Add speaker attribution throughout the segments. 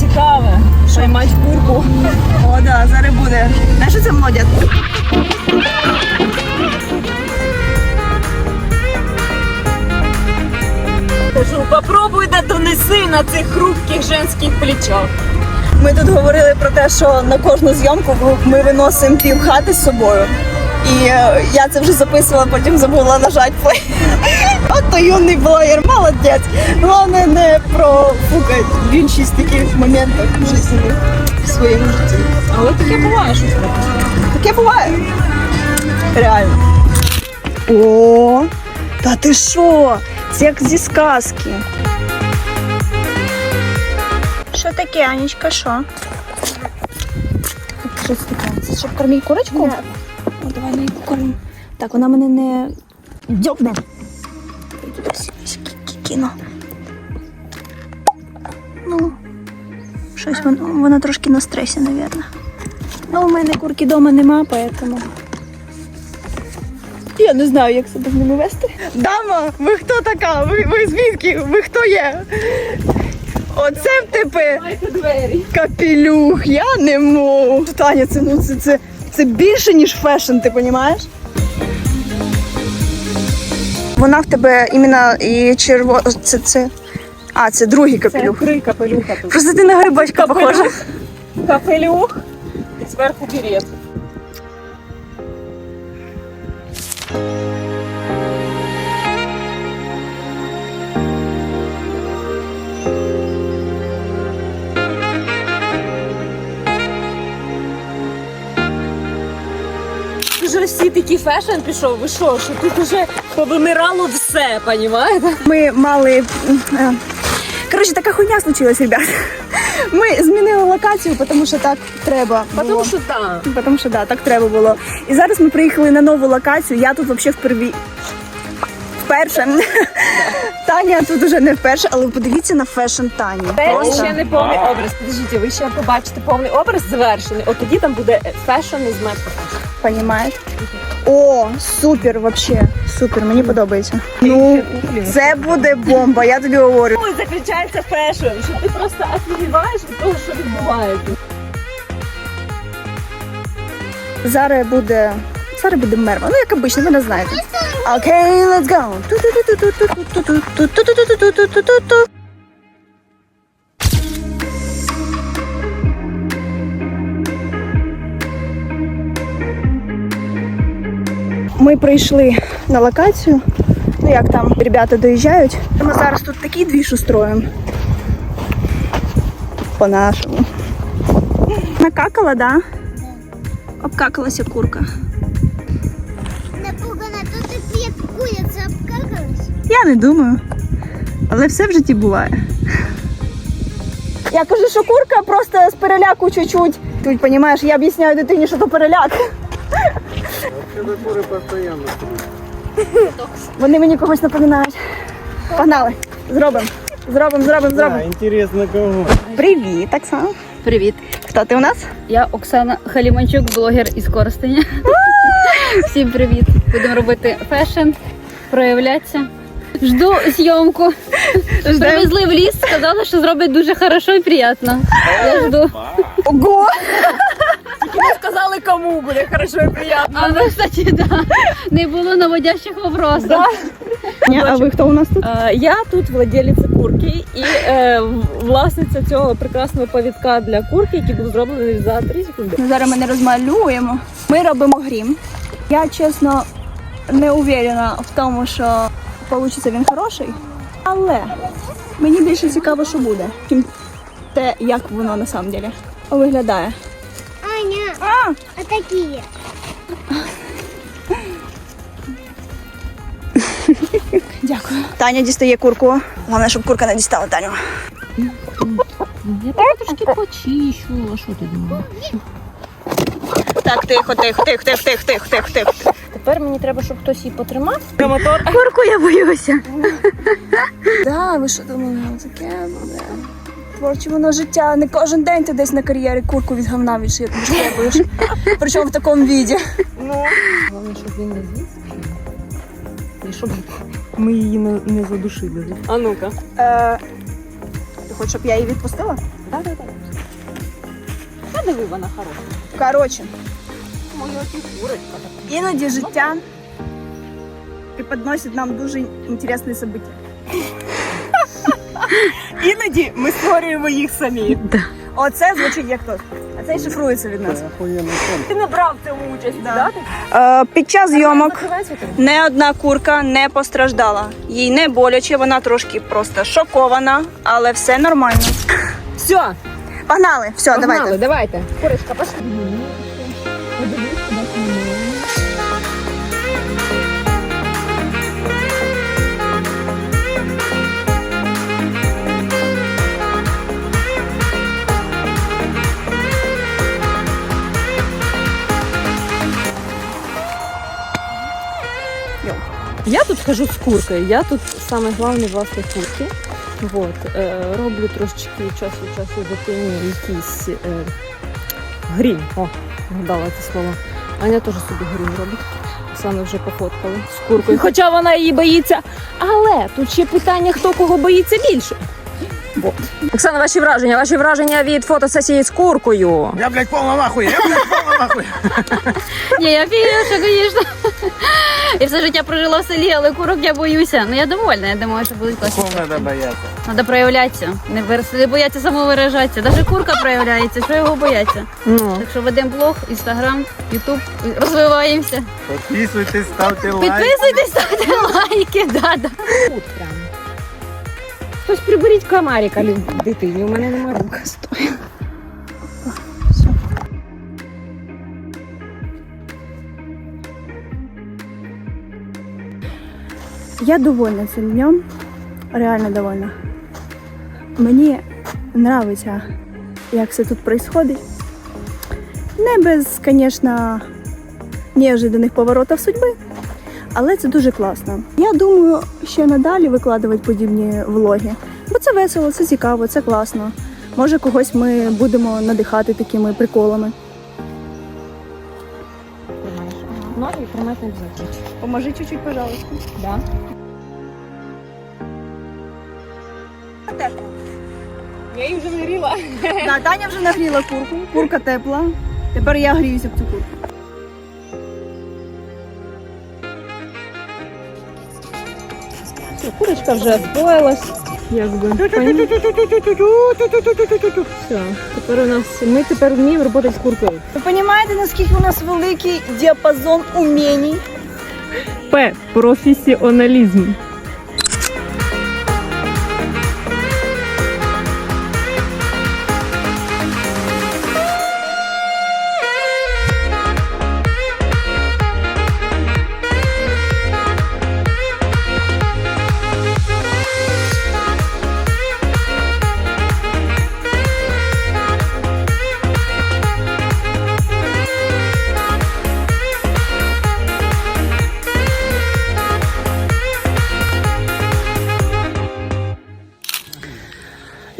Speaker 1: Цікаве, що мать курку.
Speaker 2: О, да, зараз буде. Знаєш, що це молодець?
Speaker 1: Кажу, попробуйте донеси на цих хрупких женських плечах.
Speaker 2: Ми тут говорили про те, що на кожну зйомку ми виносимо пів хати з собою. І е, я це вже записувала, потім забула нажати плей. От то юний блогер, молодець. Головне не профукати більшість таких моментів в житті в своєму житті.
Speaker 1: Але таке буває щось.
Speaker 2: Таке буває. Реально. О, та ти що? Це як зі сказки. Що таке, Анічка, що? Що таке? Це щоб кормити курочку? О, кормимо. Так, вона мене не всі кіно. Ну, щось воно, вона трошки на стресі, мабуть. Ну, у мене курки вдома нема, поэтому. Я не знаю, як себе з ними вести. Дама, ви хто така? Ви, ви звідки? Ви хто є? Оце в тебе капелюх, я не можу. Таня, це, ну, це, це, це більше, ніж фешн, ти розумієш? Вона в тебе іменно і черво... Це, це... А, це другий
Speaker 1: Це
Speaker 2: капелюх.
Speaker 1: три капелюха тут.
Speaker 2: Просто ти на грибачка похожа.
Speaker 1: Капелюх і зверху берет. Вже всі такі фешн пішов, ви що, що тут уже повимирало все, понімаєте?
Speaker 2: Ми мали. е, Коротше, така хуйня случилась, ребят. Ми змінили локацію, тому що так треба.
Speaker 1: Тому
Speaker 2: було.
Speaker 1: що так.
Speaker 2: Тому що да, так треба було. І зараз ми приїхали на нову локацію. Я тут взагалі вперві. Вперше. Таня тут уже не вперше, але подивіться на фешн Тані.
Speaker 1: Це
Speaker 2: Просто.
Speaker 1: ще не повний образ. Подождіть, ви ще побачите повний образ завершений. От тоді там буде фешн із метро.
Speaker 2: Понімаєте? О, супер, вообще. Супер, мені подобається. Ну, це буде бомба, я тобі говорю.
Speaker 1: Ось заключається фешн, що ти просто офігіваєш від того, що відбувається.
Speaker 2: Зараз буде. Зараз буде мерва. Ну, як обично, ви не знаєте. Окей, let's go. Ми прийшли на локацію. Ну як там ребята доїжджають. Ми зараз тут такий двіж устроїмо. По-нашому. Накакала, да? Обкакалася курка.
Speaker 3: Напугана, то ти п'ять курица обкакалась.
Speaker 2: Я не думаю. Але все в житті буває. Я кажу, що курка просто з переляку чуть-чуть. Тут, розумієш, я об'ясняю дитині, що то переляк.
Speaker 4: Куры постоянно
Speaker 2: Вони мені когось напоминають. Погнали. Зробимо. Зробимо, зробимо, зробимо.
Speaker 4: интересно кого.
Speaker 2: Привіт, Оксана.
Speaker 5: Привіт,
Speaker 2: Хто ти у нас?
Speaker 5: я Оксана Халіманчук, блогер із Коростеня. Всім привіт! Будемо робити фешн, проявлятися. Жду зйомку. Привезли в ліс, сказали, що зроблять дуже хорошо і приємно. Я жду.
Speaker 2: Ого!
Speaker 1: Сказали, кому буде хорошо і приємно.
Speaker 5: А ну, кстати, да. Не було наводящих вопросів.
Speaker 2: Ні, а ви хто у нас тут?
Speaker 1: Е, Я тут владелиця курки і е, власниця цього прекрасного повідка для курки, який був зроблений за 3 секунди.
Speaker 2: Зараз ми не розмалюємо. Ми робимо грім. Я чесно не уверена в тому, що вийде він хороший. Але мені більше цікаво, що буде, чим те, як воно на самом деле виглядає.
Speaker 3: Аня,
Speaker 2: А,
Speaker 3: такие?
Speaker 2: дякую. Таня дістає курку. Головне, щоб курка не дістала Таню.
Speaker 5: Я так трошки почищу. А що ти думаєш?
Speaker 2: Так, тихо, тихо, тихо, тихо, тихо, тихо, тихо, тихо.
Speaker 1: Тепер мені треба, щоб хтось її потримав. Мотор.
Speaker 2: Курку я боюся. Да, ви що думали, таке буде. Творче воно життя. Не кожен день ти десь на кар'єрі курку від говна відшкребуєш. Причому в такому віді.
Speaker 1: Ну. Головне, щоб він не з'їсть. і щоб
Speaker 2: Ми її не, не задушили.
Speaker 1: а ну-ка.
Speaker 2: Е, ти хочеш, щоб я її відпустила?
Speaker 1: Да, да, да. Та диви, вона хороша.
Speaker 2: Коротше,
Speaker 1: Моя курочка.
Speaker 2: іноді життя преподносить нам дуже інтересні события. Іноді ми створюємо їх самі. Оце звучить як то. А це шифрується від нас.
Speaker 1: Ти не брав в цьому участь,
Speaker 2: Да.
Speaker 1: да?
Speaker 2: Е, під час зйомок не одна курка не постраждала. Їй не боляче, вона трошки просто шокована, але все нормально.
Speaker 1: Все,
Speaker 2: Погнали, все, давайте.
Speaker 1: давайте. Курочка, пошли. Я тут хожу з куркою. Я тут саме головне власне курки. Вот. Е, роблю трошечки час від часу дитині якийсь е, грім. О, гадала це слово. Аня теж собі грім робить. Оксана вже пофоткали з куркою. Хоча вона її боїться. Але тут ще питання, хто кого боїться більше. Вот. Оксана, ваші враження, ваші враження від фотосесії з куркою.
Speaker 4: Я, блядь, повна нахуй, я, блядь, повна нахуй.
Speaker 5: Ні, я фігіша, звісно. Я все життя прожила в селі, але курок я боюся. Ну я довольна, я думаю, що будуть класні.
Speaker 4: Кого надо бояться?
Speaker 5: Треба проявлятися. Не, вир- не бояться самовиражатися. Навіть курка проявляється, що його бояться.
Speaker 1: Ну.
Speaker 5: Так що ведемо блог, інстаграм, ютуб, розвиваємося.
Speaker 4: Підписуйтесь, ставте лайк.
Speaker 5: Підписуйтесь, ставте лайки, да, да.
Speaker 1: Тут прям. Хтось приберіть комарика лю- дитині, у мене немає рука стоїть.
Speaker 2: Я довольна цим днем. Реально довольна. Мені подобається, як все тут відбувається. Не без, звісно, неожиданних поворотів судьби, але це дуже класно. Я думаю, ще надалі викладувати подібні влоги, бо це весело, це цікаво, це класно. Може, когось ми будемо надихати такими приколами.
Speaker 1: Ноги тримати обов'язково.
Speaker 2: Поможи чуть-чуть, пожалуйста.
Speaker 1: Да. Я її вже нагріла.
Speaker 2: Да, Таня вже нагріла курку, курка тепла. Тепер я гріюся в цю курку.
Speaker 1: Курочка вже освоїлась. Якби. Все. Тепер у нас ми тепер вміємо працювати з куркою.
Speaker 2: Ви розумієте, наскільки у нас великий діапазон умінь?
Speaker 1: П. Професіоналізм.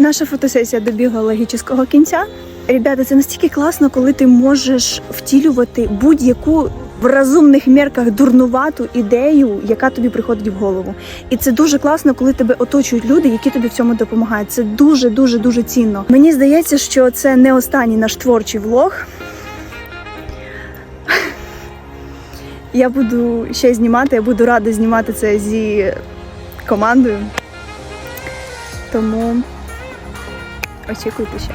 Speaker 2: Наша фотосесія добігла логічного кінця. Ребята, це настільки класно, коли ти можеш втілювати будь-яку в розумних мірках дурнувату ідею, яка тобі приходить в голову. І це дуже класно, коли тебе оточують люди, які тобі в цьому допомагають. Це дуже, дуже, дуже цінно. Мені здається, що це не останній наш творчий влог. Я буду ще знімати, я буду рада знімати це зі командою. Тому Очікуйтеся.